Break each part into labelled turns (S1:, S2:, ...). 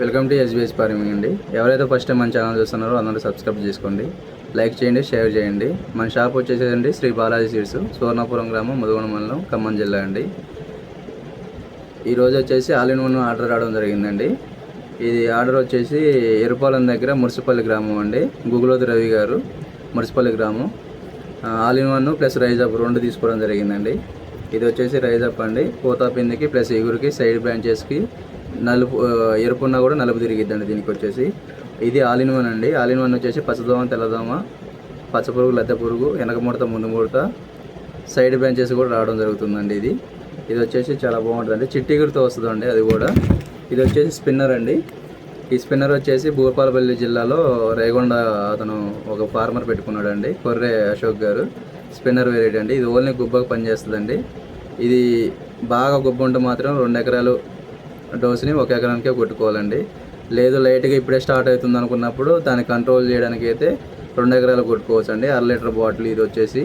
S1: Welcome to SBS farming అండి. ఎవరైతే first time మన ఛానల్ చూస్తున్నారో అందరూ సబ్స్క్రైబ్ చేసుకోండి. లైక్ చేయండి షేర్ చేయండి. మన షాప్ వచ్చేసేదండి శ్రీ బాలాజీ సీడ్స్ సువర్ణపురం గ్రామం ముదుగుణ మండలం ఖమ్మం జిల్లా అండి. ఈరోజు వచ్చేసి ఆల్ ఇన్ వన్ ఆర్డర్ రావడం జరిగిందండి. ఇది ఆర్డర్ వచ్చేసి ఎరుపాలెం దగ్గర మురిసిపల్లి గ్రామం అండి. గుగులోది రవి గారు మురిసిపల్లి గ్రామం. All in one plus rise up రెండు తీసుకోవడం జరిగిందండి. ఇది వచ్చేసి రైజ్ అప్ అండి. పోతాపిందికి ప్లస్ ఎగురికి సైడ్ బ్రాంచెస్కి నలుపు ఎరుపున్న కూడా నలుపు తిరిగిద్దండి దీనికి వచ్చేసి ఇది ఆలిన్ వన్ అండి. ఆలిన్ వన్ వచ్చేసి పచ్చదోమ తెల్లదోమ పచ్చ పురుగు లద్దె పురుగు వెనక ముడత ముందు ముడత సైడ్ బెంచెస్ కూడా రావడం జరుగుతుందండి ఇది. ఇది వచ్చేసి చాలా బాగుంటుందండి. చిట్టిగురితో వస్తుందండి అది కూడా. ఇది వచ్చేసి స్పిన్నర్ అండి. ఈ స్పిన్నర్ వచ్చేసి భూపాలపల్లి జిల్లాలో రేగొండ అతను ఒక farmer పెట్టుకున్నాడండి కొర్రే Ashok garu. Spinner variety అండి ఇది ఓన్లీ గుబ్బకు పనిచేస్తుందండి. ఇది బాగా గుబ్బ ఉంటే మాత్రం రెండు ఎకరాలు డోస్ని ఒక ఎకరానికే కొట్టుకోవాలండి. లేదు లైట్గా ఇప్పుడే స్టార్ట్ అవుతుంది అనుకున్నప్పుడు దాన్ని కంట్రోల్ చేయడానికి అయితే రెండు ఎకరాలు కొట్టుకోవచ్చు అండి అర లీటర్ బాటిల్ ఇది వచ్చేసి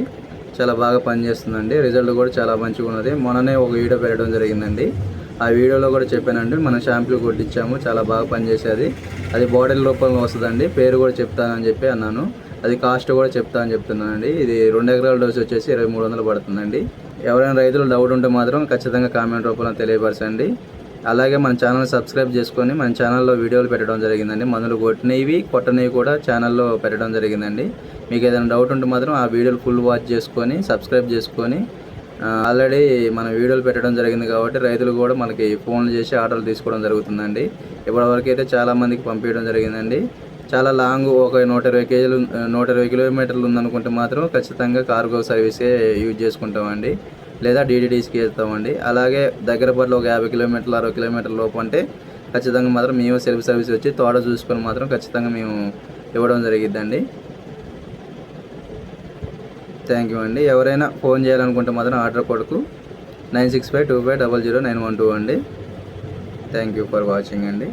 S1: చాలా బాగా పనిచేస్తుందండి. రిజల్ట్ కూడా చాలా మంచిగా ఉన్నది. మొన్ననే ఒక వీడియో పెట్టడం జరిగిందండి. ఆ వీడియోలో కూడా చెప్పానండి. మనం షాంపూ కొట్టించాము. చాలా బాగా పనిచేసేది. అది బాటిల్ రూపంలో వస్తుందండి. పేరు కూడా చెప్తానని చెప్పి అన్నాను. అది కాస్ట్ కూడా చెప్తా అని చెప్తున్నానండి. ఇది రెండు ఎకరాల డోస్ వచ్చేసి ఇరవై మూడు వందలు పడుతుందండి. ఎవరైనా రైతులు డౌట్ ఉంటే మాత్రం ఖచ్చితంగా కామెంట్ రూపంలో తెలియపరచండి. అలాగే మన ఛానల్ సబ్స్క్రైబ్ చేసుకొని మన ఛానల్లో వీడియోలు పెట్టడం జరిగిందండి. మందులు కొట్టినవి కొట్టనివి కూడా ఛానల్లో పెట్టడం జరిగిందండి. మీకు ఏదైనా డౌట్ ఉంటే మాత్రం ఆ వీడియోలు ఫుల్ వాచ్ చేసుకొని సబ్స్క్రైబ్ చేసుకొని ఆల్రెడీ మన వీడియోలు పెట్టడం జరిగింది కాబట్టి రైతులు కూడా మనకి ఫోన్లు చేసి ఆర్డర్లు తీసుకోవడం జరుగుతుందండి. ఇప్పటివరకు అయితే చాలా మందికి పంపించడం జరిగిందండి. చాలా లాంగ్ ఒక నూట ఇరవై కేజీలు నూట ఇరవై కిలోమీటర్లు ఉందనుకుంటే మాత్రం ఖచ్చితంగా కార్గో సర్వీసే యూజ్ చేసుకుంటామండి. లేదా డీడీడీస్కి వేస్తామండి అలాగే దగ్గర పట్ల ఒక యాభై కిలోమీటర్లు అరవై కిలోమీటర్ల లోపు అంటే ఖచ్చితంగా మాత్రం మేము సెల్ఫ్ సర్వీస్ వచ్చి తోట చూసుకొని మాత్రం ఖచ్చితంగా మేము ఇవ్వడం జరిగిద్దండి. థ్యాంక్ యూ అండి. ఎవరైనా ఫోన్ చేయాలనుకుంటే మాత్రం ఆర్డర్ కొడుకు nine six five two five double zero nine one two అండి. థ్యాంక్ యూ ఫర్ వాచింగ్ అండి.